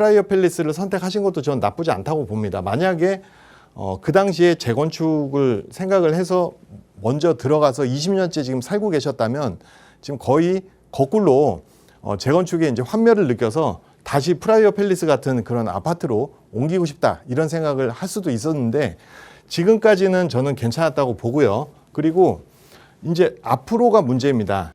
프라이어 팰리스를 선택하신 것도 저는 나쁘지 않다고 봅니다. 만약에 어, 그 당시에 재건축을 생각을 해서 먼저 들어가서 20년째 지금 살고 계셨다면 지금 거의 거꾸로 어, 재건축에 이제 환멸을 느껴서 다시 프라이어 팰리스 같은 그런 아파트로 옮기고 싶다 이런 생각을 할 수도 있었는데 지금까지는 저는 괜찮았다고 보고요. 그리고 이제 앞으로가 문제입니다.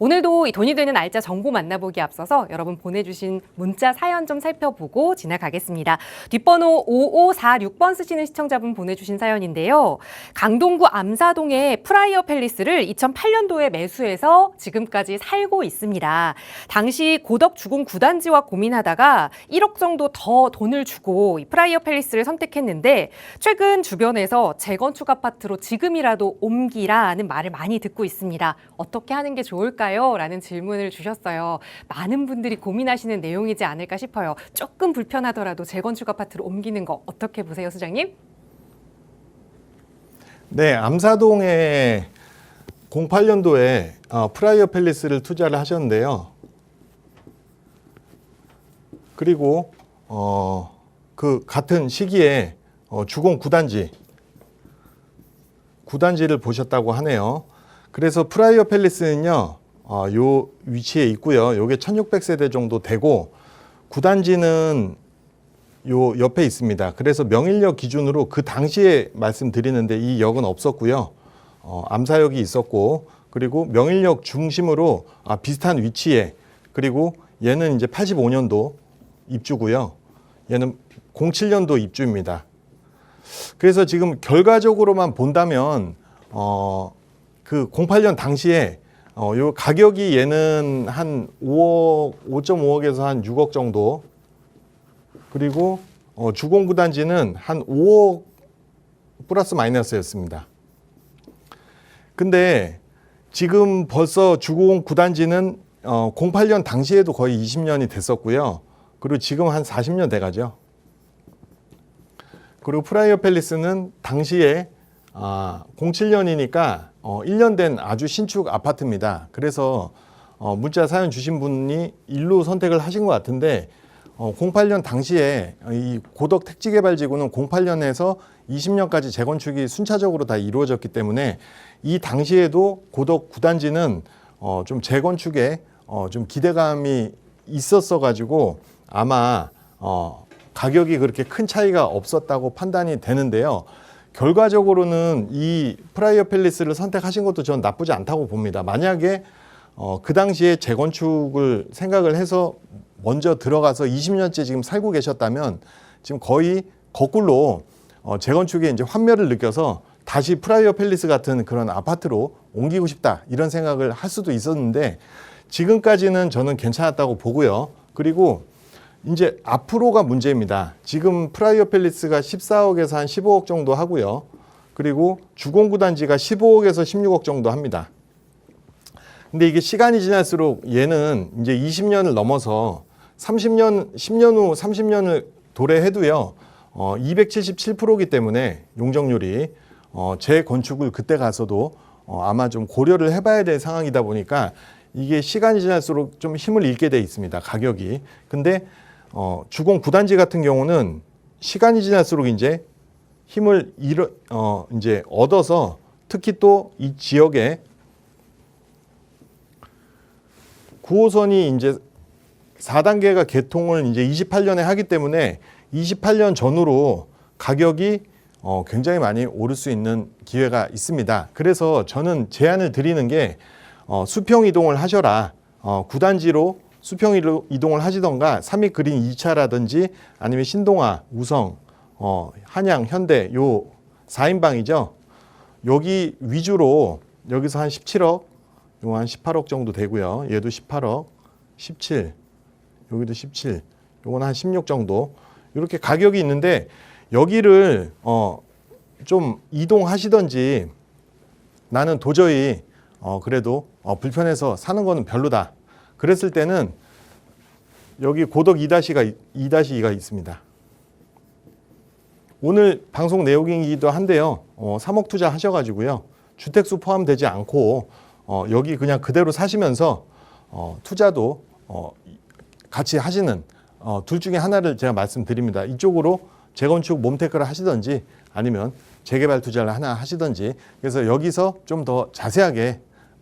오늘도 이 돈이 되는 알짜 정보 만나보기 앞서서 여러분 보내주신 문자 사연 좀 살펴보고 지나가겠습니다. 뒷번호 5546번 쓰시는 시청자분 보내주신 사연인데요. 강동구 암사동의 프라이어 팰리스를 2008년도에 매수해서 지금까지 살고 있습니다. 당시 고덕 주공 구단지와 고민하다가 1억 정도 더 돈을 주고 이 프라이어 팰리스를 선택했는데 최근 주변에서 재건축 아파트로 지금이라도 옮기라는 말을 많이 듣고 있습니다. 어떻게 하는 게 좋을까요? 라는 질문을 주셨어요. 많은 분들이 고민하시는 내용이지 않을까 싶어요. 조금 불편하더라도 재건축 아파트로 옮기는 거 어떻게 보세요, 수장님? 네, 암사동에 08년도에 어, 프라이어 팰리스를 투자를 하셨는데요. 그리고 어, 그 같은 시기에 어, 주공 9단지 9단지를 보셨다고 하네요. 그래서 프라이어 팰리스는요. 어, 요 위치에 있고요. 요게 1600세대 정도 되고 9단지는 요 옆에 있습니다. 그래서 명일역 기준으로 그 당시에 말씀드리는데 이 역은 없었고요. 어, 암사역이 있었고 그리고 명일역 중심으로 아, 비슷한 위치에 그리고 얘는 이제 85년도 입주고요. 얘는 07년도 입주입니다. 그래서 지금 결과적으로만 본다면 어, 그 08년 당시에 어, 요 가격이 얘는 한 5억, 5.5억에서 한 6억 정도 그리고 어, 주공구 단지는 한 5억 플러스 마이너스였습니다. 근데 지금 벌써 주공 구단지는 어, 08년 당시에도 거의 20년이 됐었고요. 그리고 지금 한 40년 돼가죠. 그리고 프라이어 팰리스는 당시에 아, 07년이니까 어, 1년 된 아주 신축 아파트입니다. 그래서 어, 문자 사연 주신 분이 일로 선택을 하신 것 같은데 어, 08년 당시에 이 고덕 택지개발지구는 08년에서 20년까지 재건축이 순차적으로 다 이루어졌기 때문에 이 당시에도 고덕 구단지는 어, 좀 재건축에 어, 좀 기대감이 있었어 가지고 아마 어, 가격이 그렇게 큰 차이가 없었다고 판단이 되는데요. 결과적으로는 이 프라이어 팰리스를 선택하신 것도 저는 나쁘지 않다고 봅니다. 만약에 어, 그 당시에 재건축을 생각을 해서 먼저 들어가서 20년째 지금 살고 계셨다면 지금 거의 거꾸로 어, 재건축에 이제 환멸을 느껴서 다시 프라이어 팰리스 같은 그런 아파트로 옮기고 싶다 이런 생각을 할 수도 있었는데 지금까지는 저는 괜찮았다고 보고요. 그리고 이제 앞으로가 문제입니다. 지금 프라이어 팰리스가 14억에서 한 15억 정도 하고요. 그리고 주공구 단지가 15억에서 16억 정도 합니다. 근데 이게 시간이 지날수록 얘는 이제 20년을 넘어서 30년, 10년 후 30년을 도래해도요, 어, 277%이기 때문에 용적률이 어, 재건축을 그때 가서도 어, 아마 좀 고려를 해봐야 될 상황이다 보니까 이게 시간이 지날수록 좀 힘을 잃게 돼 있습니다. 가격이. 근데 어, 주공 구단지 같은 경우는 시간이 지날수록 이제 힘을 잃어, 어, 이제 얻어서 특히 또 이 지역에 9호선이 이제 4단계가 개통을 이제 28년에 하기 때문에 28년 전후로 가격이 어, 굉장히 많이 오를 수 있는 기회가 있습니다. 그래서 저는 제안을 드리는 게 어, 수평 이동을 하셔라. 어, 구단지로 수평 이로- 이동을 하시던가 삼익 그린 2차라든지 아니면 신동아, 우성, 어, 한양, 현대 요 4인방이죠. 여기 위주로 여기서 한 17억, 요 한 18억 정도 되고요. 얘도 18억, 17, 여기도 17, 요건 한 16 정도. 이렇게 가격이 있는데 여기를 어, 좀 이동하시던지 나는 도저히 어, 그래도 어, 불편해서 사는 거는 별로다. 그랬을 때는 여기 고덕 2-가 2-2가 있습니다. 오늘 방송 내용이기도 한데요. 어, 3억 투자 하셔가지고요. 주택수 포함되지 않고 어, 여기 그냥 그대로 사시면서 어, 투자도 어, 같이 하시는 어, 둘 중에 하나를 제가 말씀드립니다. 이쪽으로 재건축 몸테크를 하시든지 아니면 재개발 투자를 하나 하시든지 그래서 여기서 좀 더 자세하게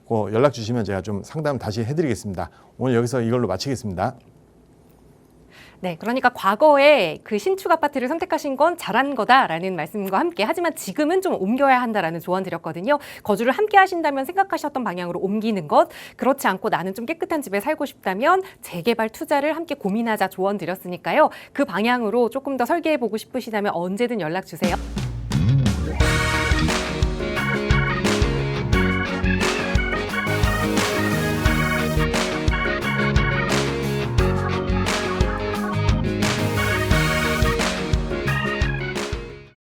어, 연락 주시면 제가 좀 상담 다시 해드리겠습니다. 오늘 여기서 이걸로 마치겠습니다. 네, 그러니까 과거에 그 신축 아파트를 선택하신 건 잘한 거다라는 말씀과 함께 하지만 지금은 좀 옮겨야 한다라는 조언 드렸거든요. 거주를 함께 하신다면 생각하셨던 방향으로 옮기는 것, 그렇지 않고 나는 좀 깨끗한 집에 살고 싶다면 재개발 투자를 함께 고민하자 조언 드렸으니까요. 그 방향으로 조금 더 설계해 보고 싶으시다면 언제든 연락 주세요.